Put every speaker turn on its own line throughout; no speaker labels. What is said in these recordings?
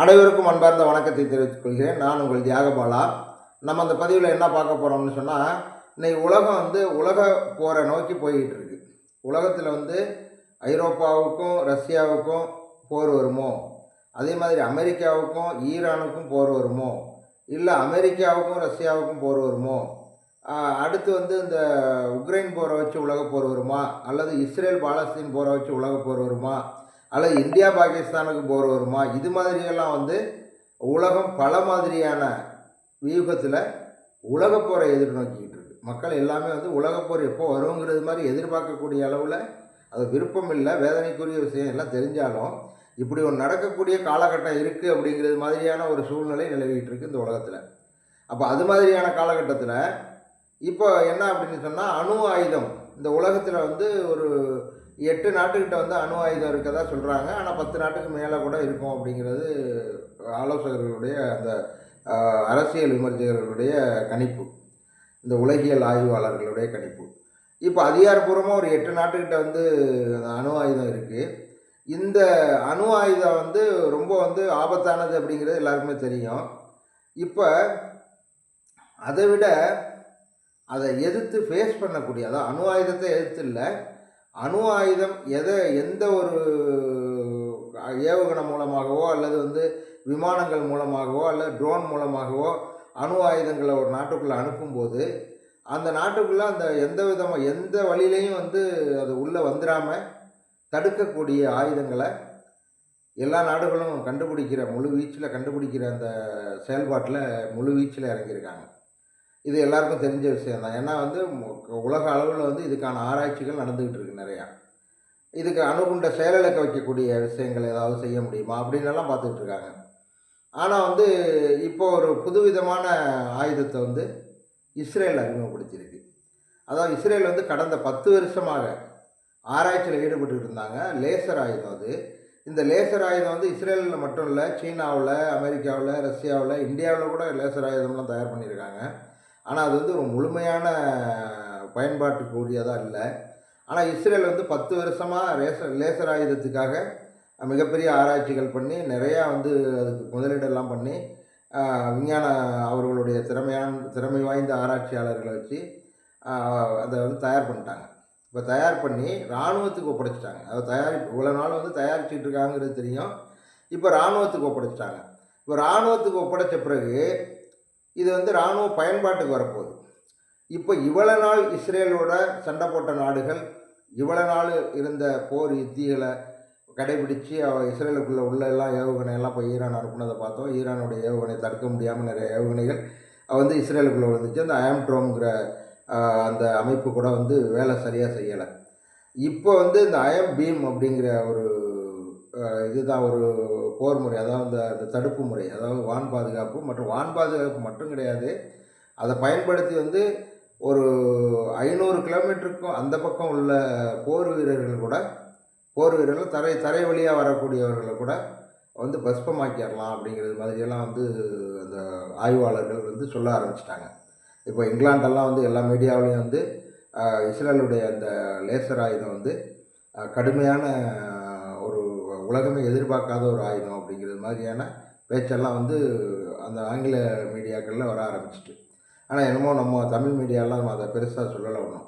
அனைவருக்கும் அன்பார்ந்த வணக்கத்தை தெரிவித்துக் கொள்கிறேன். நான் உங்கள் தியாகபாலா. நம்ம அந்த பதிவில் என்ன பார்க்க போகிறோம்னு சொன்னால் இன்னைக்கு உலகம் வந்து உலக போரை நோக்கி போய்கிட்டு இருக்கு. உலகத்தில் வந்து ஐரோப்பாவுக்கும் ரஷ்யாவுக்கும் போர் வருமோ? அதே மாதிரி அமெரிக்காவுக்கும் ஈரானுக்கும் போர் வருமோ? இல்லை அமெரிக்காவுக்கும் ரஷ்யாவுக்கும் போர் வருமோ? அடுத்து வந்து இந்த உக்ரைன் போரை வச்சு உலக போர் வருமா? அல்லது இஸ்ரேல் பாலஸ்தீன் போரை வச்சு உலக போர் வருமா? அல்லது இந்தியா பாகிஸ்தானுக்கு போர் வருமா இது மாதிரியெல்லாம் வந்து உலகம் பல மாதிரியான வியூகத்தில் உலகப் போரை எதிர்நோக்கிக்கிட்டு இருக்கு. மக்கள் எல்லாமே வந்து உலகப்போர் எப்போ வருங்கிறது மாதிரி எதிர்பார்க்கக்கூடிய அளவில் அது விருப்பம் இல்லை வேதனைக்குரிய விஷயம் எல்லாம் தெரிஞ்சாலும் இப்படி ஒரு நடக்கக்கூடிய காலகட்டம் இருக்குது அப்படிங்கிறது மாதிரியான ஒரு சூழ்நிலை நிலவிகிட்டு இருக்குது இந்த உலகத்தில். அப்போ அது மாதிரியான காலகட்டத்தில் இப்போ என்ன அப்படின்னு சொன்னால் அணு ஆயுதம். இந்த உலகத்தில் வந்து ஒரு எட்டு நாட்டுக்கிட்ட வந்து அணு ஆயுதம் இருக்கதா சொல்கிறாங்க ஆனால் பத்து நாட்டுக்கு மேலே கூட இருக்கும் அப்படிங்கிறது ஆலோசகர்களுடைய அந்த அரசியல் விமர்சகர்களுடைய கணிப்பு. இந்த உலகியல் ஆய்வாளர்களுடைய கணிப்பு. இப்போ அதிகாரப்பூர்வமாக ஒரு எட்டு நாட்டுக்கிட்ட வந்து அந்த அணு ஆயுதம் இருக்குது இந்த அணு ஆயுதம் வந்து ரொம்ப வந்து ஆபத்தானது அப்படிங்கிறது எல்லாருக்குமே தெரியும். இப்போ அதை விட அதை எதிர்த்து ஃபேஸ் பண்ணக்கூடிய அதாவது அணு ஆயுதத்தை எதிர்த்து இல்லை அணு ஆயுதம் எதை எந்த ஒரு ஏவுகணம் மூலமாகவோ அல்லது வந்து விமானங்கள் மூலமாகவோ அல்லது ட்ரோன் மூலமாகவோ அணு ஆயுதங்களை ஒரு நாட்டுக்குள்ளே அனுப்பும்போது அந்த நாட்டுக்குள்ளே அந்த எந்த விதமாக எந்த வழியிலையும் வந்து அது உள்ளே வந்துடாமல் தடுக்கக்கூடிய ஆயுதங்களை எல்லா நாடுகளும் கண்டுபிடிக்கிற முழு வீச்சில் கண்டுபிடிக்கிற அந்த செயல்பாட்டில் முழு வீச்சில் இறங்கியிருக்காங்க. இது எல்லாருக்கும் தெரிஞ்ச விஷயம் தான். ஏன்னா வந்து உலக அளவில் வந்து இதுக்கான ஆராய்ச்சிகள் நடந்துக்கிட்டு இருக்கு நிறையா. இதுக்கு அணுகுண்ட செயலிழக்க வைக்கக்கூடிய விஷயங்கள் ஏதாவது செய்ய முடியுமா? அப்படின்னு எல்லாம் இருக்காங்க. ஆனால் வந்து இப்போ ஒரு புதுவிதமான ஆயுதத்தை வந்து இஸ்ரேல் அறிமுகப்படுத்தியிருக்கு. அதாவது இஸ்ரேல் வந்து கடந்த பத்து வருஷமாக ஆராய்ச்சியில் ஈடுபட்டுக்கிட்டு இருந்தாங்க. லேசர் ஆயுதம் அது. இந்த லேசர் ஆயுதம் வந்து இஸ்ரேலில் மட்டும் இல்லை சீனாவில் அமெரிக்காவில் ரஷ்யாவில் இந்தியாவில் கூட லேசர் ஆயுதம்லாம் தயார் பண்ணியிருக்காங்க. ஆனால் அது வந்து ஒரு முழுமையான பயன்பாட்டுக்கு உரியதாக இல்லை. ஆனால் இஸ்ரேல் வந்து பத்து வருஷமாக லேசர் லேசர் ஆயுதத்துக்காக மிகப்பெரிய ஆராய்ச்சிகள் பண்ணி நிறையா வந்து அதுக்கு முதலீடெல்லாம் பண்ணி விஞ்ஞான அவர்களுடைய திறமையான திறமை வாய்ந்த ஆராய்ச்சியாளர்களை வச்சு அதை வந்து தயார் பண்ணிட்டாங்க. இப்போ தயார் பண்ணி இராணுவத்துக்கு ஒப்படைச்சிட்டாங்க. அதை தயாரிப்பு இவ்வளோ நாள் வந்து தயாரிச்சுட்டு இருக்காங்கிறது தெரியும். இப்போ இராணுவத்துக்கு ஒப்படைச்சிட்டாங்க. இப்போ இராணுவத்துக்கு ஒப்படைச்ச பிறகு இது வந்து இராணுவ பயன்பாட்டுக்கு வரப்போகுது. இப்போ இவ்வளோ நாள் இஸ்ரேலோட சண்டை போட்ட நாடுகள் இவ்வளோ நாள் இருந்த போர் யுத்திகளை கடைபிடிச்சு அவள் இஸ்ரேலுக்குள்ளே உள்ள எல்லாம் ஏவுகணை எல்லாம் இப்போ ஈரான் அனுப்புனதை பார்த்தோம். ஈரானுடைய ஏவுகணை தடுக்க முடியாமல் நிறைய ஏவுகணைகள் வந்து இஸ்ரேலுக்குள்ளே விழுந்துச்சு. அந்த அயம்ட்ரோம்ங்கிற அந்த அமைப்பு கூட வந்து வேலை சரியாக செய்யலை. இப்போ வந்து இந்த அயம் பீம் அப்படிங்கிற ஒரு இதுதான் ஒரு போர் முறை அதாவது இந்த இந்த தடுப்பு முறை அதாவது வான் பாதுகாப்பு மற்றும் வான் பாதுகாப்பு மட்டும் கிடையாது. அதை பயன்படுத்தி வந்து ஒரு ஐநூறு கிலோமீட்டருக்கும் அந்த பக்கம் உள்ள போர் வீரர்கள் கூட போர் வீரர்கள் தரை தரை வழியாக வரக்கூடியவர்களை கூட வந்து பஸ்பமாக்கிடலாம் அப்படிங்கிறது மாதிரியெல்லாம் வந்து அந்த ஆய்வாளர்கள் வந்து சொல்ல ஆரம்பிச்சிட்டாங்க. இப்போ இங்கிலாண்டெல்லாம் வந்து எல்லா மீடியாவிலையும் வந்து இஸ்ரேலுடைய அந்த லேசர் ஆயுதம் வந்து கடுமையான உலகமே எதிர்பார்க்காத ஒரு ஆயுதம் அப்படிங்கிறது மாதிரியான பேச்செல்லாம் வந்து அந்த ஆங்கில மீடியாக்களில் வர ஆரம்பிச்சிட்டு. ஆனால் என்னமோ நம்ம தமிழ் மீடியாலாம் அதை பெருசாக சொல்லலை ஒன்றும்.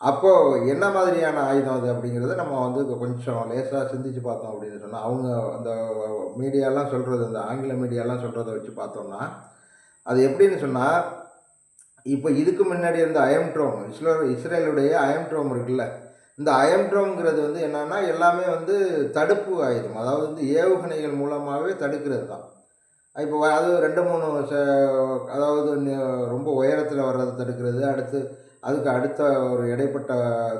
அப்போது என்ன மாதிரியான ஆயுதம் அது அப்படிங்கிறத நம்ம வந்து கொஞ்சம் லேசாக சிந்திச்சு பார்த்தோம் அப்படின்னு சொன்னால் அவங்க அந்த மீடியாலாம் சொல்கிறது அந்த ஆங்கில மீடியாலாம் சொல்கிறத வச்சு பார்த்தோம்னா அது எப்படின்னு சொன்னால் இப்போ இதுக்கு முன்னாடி இருந்த அயம்ட்ரோம் இஸ்ரோ இஸ்ரேலுடைய அயம்ட்ரோம் இருக்குல்ல இந்த அயம்ட்ரோங்கிறது வந்து என்னென்னா எல்லாமே வந்து தடுப்பு ஆயுதம். அதாவது வந்து ஏவுகணைகள் மூலமாகவே தடுக்கிறது தான். இப்போ அது ரெண்டு மூணு ச- அதாவது ரொம்ப உயரத்தில் வர்றதை தடுக்கிறது அடுத்து அதுக்கு அடுத்த ஒரு இடைப்பட்ட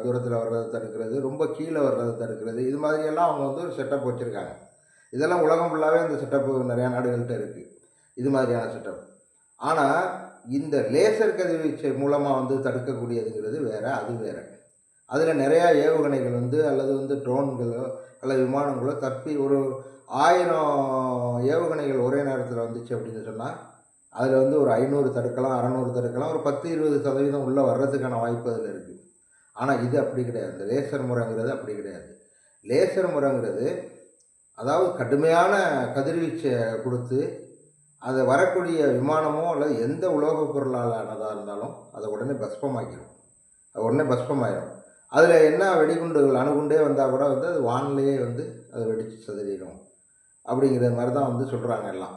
தூரத்தில் வர்றதை தடுக்கிறது ரொம்ப கீழே வர்றதை தடுக்கிறது இது மாதிரியெல்லாம் அவங்க வந்து ஒரு செட்டப் வச்சுருக்காங்க. இதெல்லாம் உலகம் ஃபுல்லாகவே இந்த செட்டப்பு நிறையா நாடுகள்கிட்ட இருக்குது இது மாதிரியான செட்டப் ஆனால் இந்த லேசர் கதிர்வீச்சு மூலமாக வந்து தடுக்கக்கூடியதுங்கிறது வேறு அது வேறு. அதில் நிறையா ஏவுகணைகள் வந்து அல்லது வந்து ட்ரோன்களோ அல்லது விமானங்களோ தப்பி ஒரு ஆயிரம் ஏவுகணைகள் ஒரே நேரத்தில் வந்துச்சு அப்படின்னு சொன்னால் அதில் வந்து ஒரு ஐநூறு தடுக்கலாம் அறநூறு தடுக்கலாம் ஒரு பத்து இருபது சதவீதம் உள்ளே வர்றதுக்கான வாய்ப்பு அதில் இருக்குது ஆனால் இது அப்படி கிடையாது. இந்த லேசர் முறைங்கிறது அப்படி கிடையாது. லேசர் முறைங்கிறது அதாவது கடுமையான கதிர்வீச்சை கொடுத்து அதை வரக்கூடிய விமானமோ அல்லது எந்த உலோகப் பொருளால் ஆனதாக இருந்தாலும் அதை உடனே பஸ்பமாக்கிடும் அது உடனே பஸ்பமாயிடும் அதில் என்ன வெடிகுண்டுகள் அணுகுண்டே வந்தால் கூட வந்து அது வானிலையே வந்து அது வெடித்து சிதறிடும். அப்படிங்கிற மாதிரி தான் வந்து சொல்கிறாங்க எல்லாம்.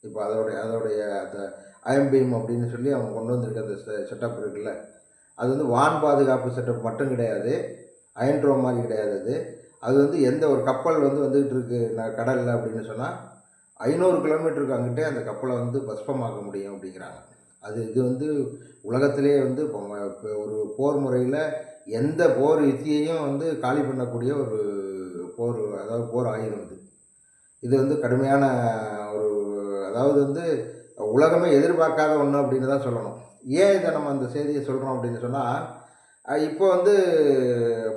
இப்போ அதோடைய அதோடைய அந்த ஐஎம்பீம் அப்படின்னு சொல்லி அவங்க கொண்டு வந்திருக்க அந்த செட்டப் இருக்குல்ல. அது வந்து வான் பாதுகாப்பு செட்டப் மட்டும் கிடையாது. அயன்ட்ரோ மாதிரி கிடையாது அது. அது வந்து எந்த ஒரு கப்பல் வந்து வந்துக்கிட்டு இருக்கு நான் கடலில் அப்படின்னு சொன்னால் ஐநூறு கிலோமீட்டருக்கு அங்கிட்டே அந்த கப்பலை வந்து பஸ்பமாக்க முடியும் அப்படிங்கிறாங்க. அது இது வந்து உலகத்திலே வந்து இப்போ ஒரு போர் முறையில் எந்த போர் யுத்தியையும் வந்து காலி பண்ணக்கூடிய ஒரு போர் அதாவது போர் ஆயுதம் இது. இது வந்து கடுமையான ஒரு அதாவது வந்து உலகமே எதிர்பார்க்காத ஒன்று அப்படின்னு தான் சொல்லணும். ஏன் இதை நம்ம அந்த செய்தியை சொல்கிறோம் அப்படின்னு சொன்னால் இப்போ வந்து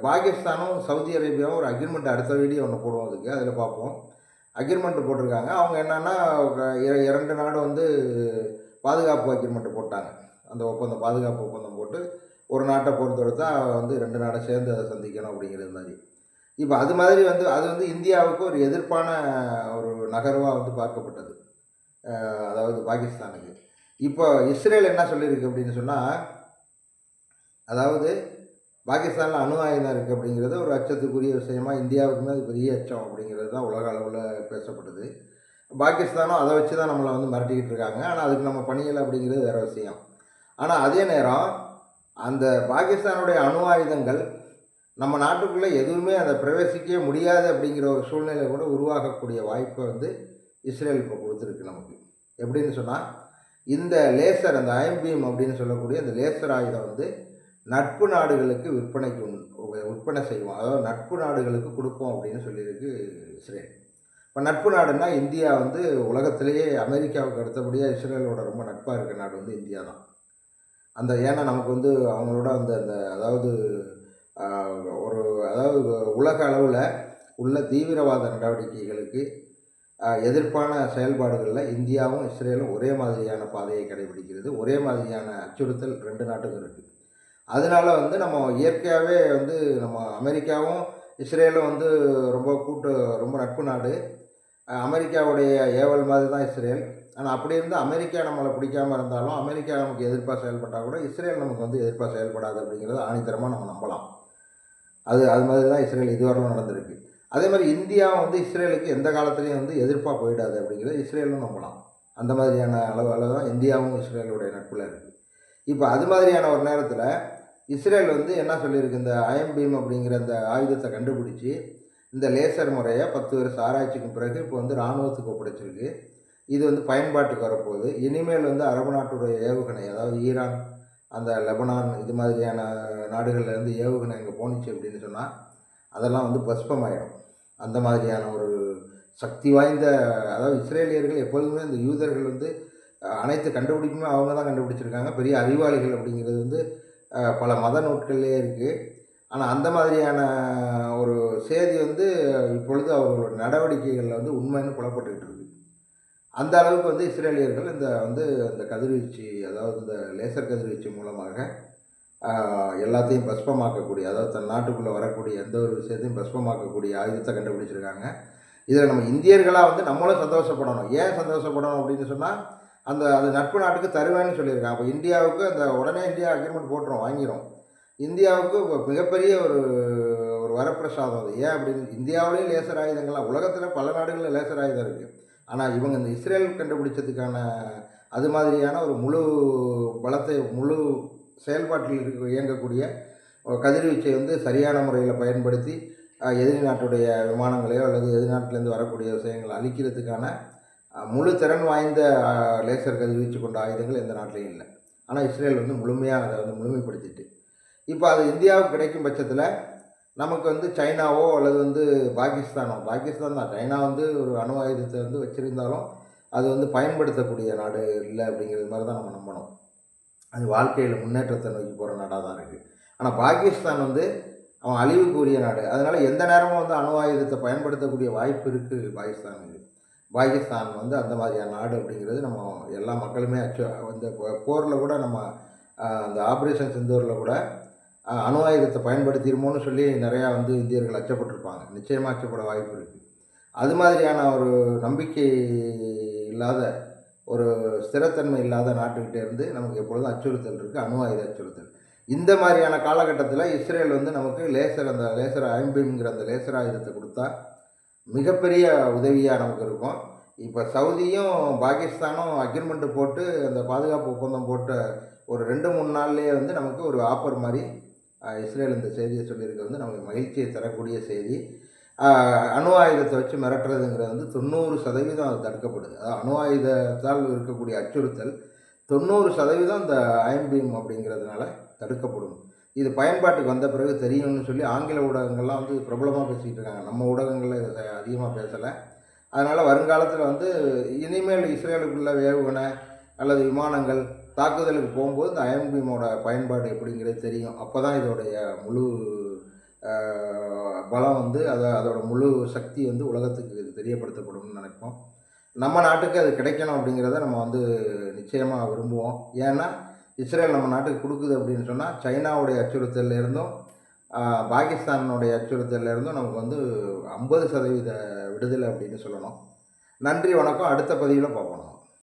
பாகிஸ்தானும் சவுதி அரேபியாவும் ஒரு அக்ரிமெண்ட் அடுத்த வீடியோ ஒன்று போடுவோம் அதுக்கு. அதில் பார்ப்போம். அக்ரிமெண்ட் போட்டிருக்காங்க. அவங்க என்னென்னா இரண்டு நாடு வந்து பாதுகாப்பு அக்ரிமெண்ட்டு போட்டாங்க. அந்த ஒப்பந்தம் பாதுகாப்பு ஒப்பந்தம் போட்டு ஒரு நாட்டை பொறுத்தெடுத்தா வந்து ரெண்டு நாடை சேர்ந்து அதை சந்திக்கணும் அப்படிங்கிறது மாதிரி. இப்போ அது மாதிரி வந்து அது வந்து இந்தியாவுக்கு ஒரு எதிர்ப்பான ஒரு நகர்வாக வந்து பார்க்கப்பட்டது. அதாவது பாகிஸ்தானுக்கு. இப்போ இஸ்ரேல் என்ன சொல்லியிருக்கு அப்படின்னு சொன்னால் அதாவது பாகிஸ்தானில் அணு ஆயுதம் இருக்குது அப்படிங்கிறது ஒரு அச்சத்துக்குரிய விஷயமா இந்தியாவுக்குமே அது பெரிய அச்சம் அப்படிங்கிறது தான் உலக அளவில் பேசப்படுது பாகிஸ்தானும் அதை வச்சு தான் நம்மளை வந்து மிரட்டிக்கிட்டு இருக்காங்க. ஆனால் அதுக்கு நம்ம பணியலை அப்படிங்கிறது வேறு விஷயம். ஆனால் அதே நேரம் அந்த பாகிஸ்தானுடைய அணு ஆயுதங்கள் நம்ம நாட்டுக்குள்ளே எதுவுமே அதை பிரவேசிக்கவே முடியாது அப்படிங்கிற ஒரு சூழ்நிலை கூட உருவாகக்கூடிய வாய்ப்பை வந்து இஸ்ரேல் இப்போ கொடுத்துருக்கு நமக்கு. எப்படின்னு சொன்னால் இந்த லேசர் அந்த ஐம்பீம் அப்படின்னு சொல்லக்கூடிய அந்த லேசர் ஆயுதம் வந்து நட்பு நாடுகளுக்கு விற்பனைக்கு விற்பனை செய்வோம். அதாவது நட்பு நாடுகளுக்கு கொடுப்போம் அப்படின்னு சொல்லியிருக்கு இஸ்ரேல். இப்போ நட்பு நாடுன்னா இந்தியா வந்து உலகத்திலேயே அமெரிக்காவுக்கு அடுத்தபடியாக இஸ்ரேலோட ரொம்ப நட்பாக இருக்க நாடு வந்து இந்தியா தான். அந்த ஏன்னா நமக்கு வந்து அவங்களோட அந்த அந்த அதாவது ஒரு அதாவது உலக அளவில் உள்ள தீவிரவாத நடவடிக்கைகளுக்கு எதிர்ப்பான செயல்பாடுகளில் இந்தியாவும் இஸ்ரேலும் ஒரே மாதிரியான பாதையை கடைபிடிக்கிறது ஒரே மாதிரியான அச்சுறுத்தல் ரெண்டு நாட்டுக்கும் இருக்குது அதனால வந்து நம்ம இயற்கையாகவே வந்து நம்ம அமெரிக்காவும் இஸ்ரேலும் வந்து ரொம்ப கூட்டு ரொம்ப நட்பு நாடு. அமெரிக்காவுடைய ஏவல் மாதிரி தான் இஸ்ரேல். ஆனால் அப்படி இருந்து அமெரிக்கா நம்மளை பிடிக்காம இருந்தாலும் அமெரிக்கா நமக்கு எதிர்ப்பாக செயல்பட்டால் கூட இஸ்ரேல் நமக்கு வந்து எதிர்ப்பாக செயல்படாது அப்படிங்கிறத ஆணித்தரமாக நம்ம நம்பலாம். அது அது மாதிரி தான் இஸ்ரேல் இதுவரையிலும் நடந்திருக்கு. அதே மாதிரி இந்தியா வந்து இஸ்ரேலுக்கு எந்த காலத்துலேயும் வந்து எதிர்ப்பாக போயிடாது அப்படிங்கிறது இஸ்ரேலும் நம்பலாம். அந்த மாதிரியான அளவு அளவு தான் இந்தியாவும் இஸ்ரேலுடைய நட்பில் இருக்குது இப்போ அது மாதிரியான ஒரு நேரத்தில் இஸ்ரேல் வந்து என்ன சொல்லியிருக்கு? இந்த அயம்பீம் அப்படிங்கிற அந்த ஆயுதத்தை கண்டுபிடிச்சி இந்த லேசர் முறையை பத்து வருஷம் ஆராய்ச்சிக்கு பிறகு இப்போ வந்து இராணுவத்துக்கு ஒப்படைச்சிருக்கு. இது வந்து பயன்பாட்டுக்கு வரப்போகுது. இனிமேல் வந்து அரபு நாட்டுடைய ஏவுகணை அதாவது ஈரான் அந்த லெபனான் இது மாதிரியான நாடுகள்லேருந்து ஏவுகணை அங்கே போணுச்சு அப்படின்னு சொன்னால் அதெல்லாம் வந்து பஸ்பமாயிடும். அந்த மாதிரியான ஒரு சக்தி வாய்ந்த அதாவது இஸ்ரேலியர்கள் எப்பொழுதுமே இந்த யூதர்கள் வந்து அனைத்து கண்டுபிடிப்புமே அவங்க தான் கண்டுபிடிச்சிருக்காங்க. பெரிய அறிவாளிகள் அப்படிங்கிறது வந்து பல மத நூட்கள்லேயே இருக்குது ஆனால் அந்த மாதிரியான ஒரு செய்தி வந்து இப்பொழுது அவர்களோட நடவடிக்கைகளில் வந்து உண்மைன்னு புலப்பட்டுக்கிட்டு இருக்குது அந்த அளவுக்கு வந்து இஸ்ரேலியர்கள் இந்த வந்து அந்த கதிர்வீச்சு அதாவது இந்த லேசர் கதிர்வீச்சு மூலமாக எல்லாத்தையும் பஸ்பமாக்கக்கூடிய அதாவது தன் நாட்டுக்குள்ளே வரக்கூடிய எந்த ஒரு விஷயத்தையும் பஸ்பமாக்கக்கூடிய ஆயுதத்தை கண்டுபிடிச்சிருக்காங்க. இதில் நம்ம இந்தியர்களாக வந்து நம்மளும் சந்தோஷப்படணும். ஏன் சந்தோஷப்படணும் அப்படின்னு சொன்னால் அந்த அது நட்பு நாட்டுக்கு தருவேன்னு சொல்லியிருக்காங்க. அப்போ இந்தியாவுக்கு அந்த உடனே இந்தியா அக்ரிமெண்ட் போட்டுரும் வாங்கிரும். இந்தியாவுக்கு மிகப்பெரிய ஒரு ஒரு வரப்பிரசாதம் அது. ஏன் அப்படின்னு இந்தியாவிலேயும் லேசர் ஆயுதங்கள்லாம் உலகத்தில் பல நாடுகளில் லேசர் ஆயுதம் இருக்குது ஆனால் இவங்க இந்த இஸ்ரேல் கண்டுபிடிச்சதுக்கான அது மாதிரியான ஒரு முழு பலத்தை முழு செயல்பாட்டில் இருக்க இயங்கக்கூடிய ஒரு கதிர்வீச்சை வந்து சரியான முறையில் பயன்படுத்தி எதிரி நாட்டுடைய விமானங்களையோ அல்லது எதிர்நாட்டிலேருந்து வரக்கூடிய விஷயங்களை அழிக்கிறதுக்கான முழு திறன் வாய்ந்த லேசர் கதிர்வீச்சு கொண்ட ஆயுதங்கள் எந்த நாட்டிலையும் இல்லை. ஆனால் இஸ்ரேல் வந்து முழுமையாக அதை வந்து முழுமைப்படுத்திட்டு. இப்போ அது இந்தியாவுக்கு கிடைக்கும் பட்சத்தில் நமக்கு வந்து சைனாவோ அல்லது வந்து பாகிஸ்தானோ பாகிஸ்தான் தான். சைனா வந்து ஒரு அணு ஆயுதத்தை வந்து வச்சுருந்தாலும் அது வந்து பயன்படுத்தக்கூடிய நாடு இல்லை அப்படிங்கிறது மாதிரி தான் நம்ம நம்பணும். அது வாழ்க்கையில் முன்னேற்றத்தை நோக்கி போகிற நாடாக தான் இருக்குது ஆனால் பாகிஸ்தான் வந்து அவன் அழிவுக்குரிய நாடு. அதனால் எந்த நேரமும் வந்து அணு ஆயுதத்தை பயன்படுத்தக்கூடிய வாய்ப்பு இருக்குது பாகிஸ்தானுக்கு. பாகிஸ்தான் வந்து அந்த மாதிரியான நாடு அப்படிங்கிறது நம்ம எல்லா மக்களுமே அச்சு வந்து போரில் கூட நம்ம அந்த ஆப்ரேஷன் செந்தூரில் கூட அணு ஆயுதத்தை பயன்படுத்திடுமோன்னு சொல்லி நிறையா வந்து இந்தியர்கள் அச்சப்பட்டிருப்பாங்க. நிச்சயமாக அச்சப்பட வாய்ப்பு இருக்குது அது மாதிரியான ஒரு நம்பிக்கை இல்லாத ஒரு ஸ்திரத்தன்மை இல்லாத நாட்டுக்கிட்டே இருந்து நமக்கு எப்பொழுதும் அச்சுறுத்தல் இருக்குது அணு ஆயுத அச்சுறுத்தல். இந்த மாதிரியான காலகட்டத்தில் இஸ்ரேல் வந்து நமக்கு லேசர் அந்த லேசர் ஐம்பீம்ங்கிற அந்த லேசர் ஆயுதத்தை கொடுத்தா மிகப்பெரிய உதவியாக நமக்கு இருக்கும். இப்போ சவுதியும் பாகிஸ்தானும் அக்ரிமெண்ட்டு போட்டு அந்த பாதுகாப்பு ஒப்பந்தம் போட்ட ஒரு ரெண்டு மூணு நாள்லேயே வந்து நமக்கு ஒரு ஆஃபர் மாதிரி இஸ்ரேல் இந்த செய்தியை சொல்லியிருக்கிறது வந்து நமக்கு மகிழ்ச்சியை தரக்கூடிய செய்தி. அணு ஆயுதத்தை வச்சு மிரட்டுறதுங்கிறது வந்து தொண்ணூறு சதவீதம் அது தடுக்கப்படுது. அதாவது அணு ஆயுதத்தால் இருக்கக்கூடிய அச்சுறுத்தல் தொண்ணூறு சதவீதம் இந்த ஐம்பீம் அப்படிங்கிறதுனால தடுக்கப்படும். இது பயன்பாட்டுக்கு வந்த பிறகு தெரியும்னு சொல்லி ஆங்கில ஊடகங்கள்லாம் வந்து பிரபலமாக பேசிக்கிட்டு இருக்காங்க. நம்ம ஊடகங்களில் இதை அதிகமாக பேசலை. அதனால் வருங்காலத்தில் வந்து இனிமேல் இஸ்ரேலுக்குள்ள ஏவுகணை அல்லது விமானங்கள் தாக்குதலுக்கு போகும்போது இந்த ஐஎம்பீமோட பயன்பாடு எப்படிங்கிறது தெரியும். அப்போ தான் இதோடைய முழு பலம் வந்து அதை அதோட முழு சக்தி வந்து உலகத்துக்கு இது தெரியப்படுத்தப்படும்னு நினைப்போம். நம்ம நாட்டுக்கு அது கிடைக்கணும் அப்படிங்கிறத நம்ம வந்து நிச்சயமாக விரும்புவோம். ஏன்னா இஸ்ரேல் நம்ம நாட்டுக்கு கொடுக்குது அப்படின்னு சொன்னால் சைனாவுடைய அச்சுறுத்தலில் இருந்தும் பாகிஸ்தானுடைய அச்சுறுத்தலில் இருந்தும் நமக்கு வந்து ஐம்பது சதவீத விடுதலை அப்படின்னு சொல்லணும். நன்றி வணக்கம். அடுத்த பதிவில் பார்ப்போம்